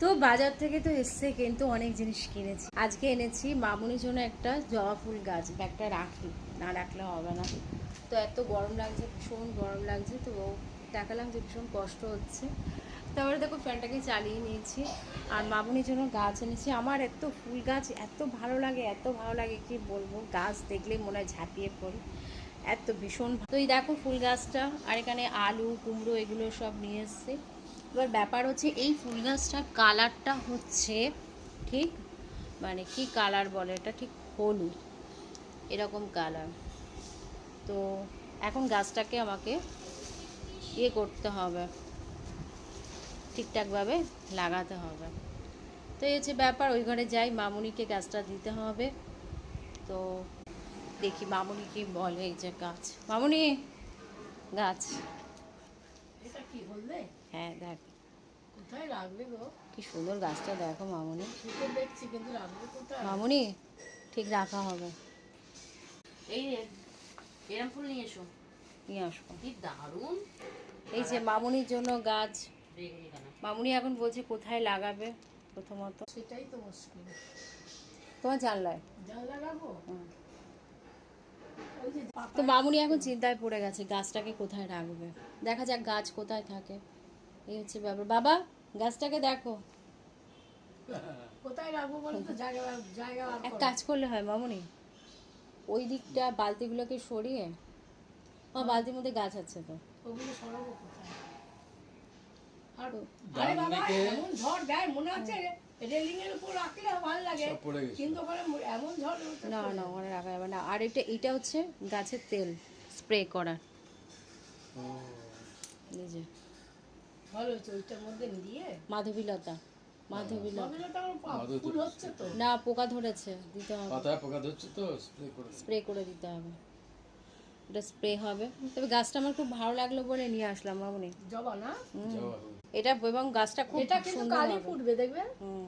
তো বাজার থেকে তো এসছে কিন্তু অনেক জিনিস কিনেছি। আজকে এনেছি মামুনির জন্য একটা জবা ফুল গাছ, ব্যাগটা রাখি, না রাখলে হবে না। তো এত গরম লাগছে, ভীষণ গরম লাগছে, তো দেখালাম যে ভীষণ কষ্ট হচ্ছে। তারপরে দেখো ফ্যানটাকে চালিয়ে নিয়েছি, আর মামুনির জন্য গাছ এনেছি। আমার এত ফুল গাছ, এত ভালো লাগে, এত ভালো লাগে, কি বলব? গাছ দেখলেই মনে হয় ঝাঁপিয়ে পড়ি। এত ভীষণ তো এই দেখো ফুল গাছটা, আর এখানে আলু, কুমড়ো, এগুলো সব নিয়ে এসছে। এবার ব্যাপার হচ্ছে এই ফুল গাছটার কালারটা হচ্ছে ঠিক মানে কি কালার বলে এটা? ঠিক হলুদ এরকম কালার। তো এখন গাছটাকে আমাকে ইয়ে করতে হবে ঠিকঠাকভাবে লাগাতে হবে। তো এই হচ্ছে ব্যাপার ওই ঘরে যাই মামুনিকে গাছটা দিতে হবে। তো দেখি মামুনি কি বলে এই যে গাছ। মামুনি গাছ। এটা কি বললে হ্যাঁ দেখ। কোথায় রাখবে গো? কি সুন্দর গাছটা দেখো মামুনি। সেটা দেখছি কিন্তু রাখবে কোথায়? মামুনি ঠিক রাখা হবে। এই এরম ফুল নিয়ে এসো। নিয়ে আসব। কি দারুণ। এই যে মামুনির জন্য গাছ। মামুনি এখন বলছে কোথায় লাগাবে প্রথমত। সেটাই তো মুশকিল। তোমার জানলায়? লাগাবো? তো মামুনি এখন চিন্তায় পড়ে গেছে গাছটাকে কোথায় রাখবে? দেখা যাক গাছ কোথায় থাকে। এই হচ্ছে ব্যাপার। বাবা গাছটাকে দেখো। কোথায় রাখব বলো তো? জায়গা জায়গা এক কাজ করলে হয় মামুনি ওই দিকটা বালতিগুলোকে সরিয়ে ও বালতির মধ্যে গাছ আছে তো। ওগুলো সরাবো কোথায়? আর আরে বাবা এমন ঝড় দেয় মনে হচ্ছে রেলিং এর উপর রাখলে ভালো লাগে। সব পড়ে গেছে। কিন্তু ওখানে এমন ঝড় না না ওখানে রাখা যাবে না। আর এটা এটা হচ্ছে গাছের তেল স্প্রে করার যে। ভালো হচ্ছে ওইটার মধ্যে দিয়ে মাধবীলতা মাধবীলতা। ভাবলে তো আমার পা- মাধুরী ফুল হচ্ছে তো। না পোকা ধরেছে দিতে হবে। পাতায় পোকা ধরছে তো স্প্রে করে স্প্রে করে দিতে হবে। এটা স্প্রে হবে। তবে গাছটা আমার খুব ভালো লাগল বলে নিয়ে আসলাম মামুনি। জবা না। এটা এবং গাছটা খুব এটা কিন্তু সুন্দর ফুটবে দেখবে? হুম।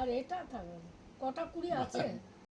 আর এটা থাকবে কটা কুড়ি আছে?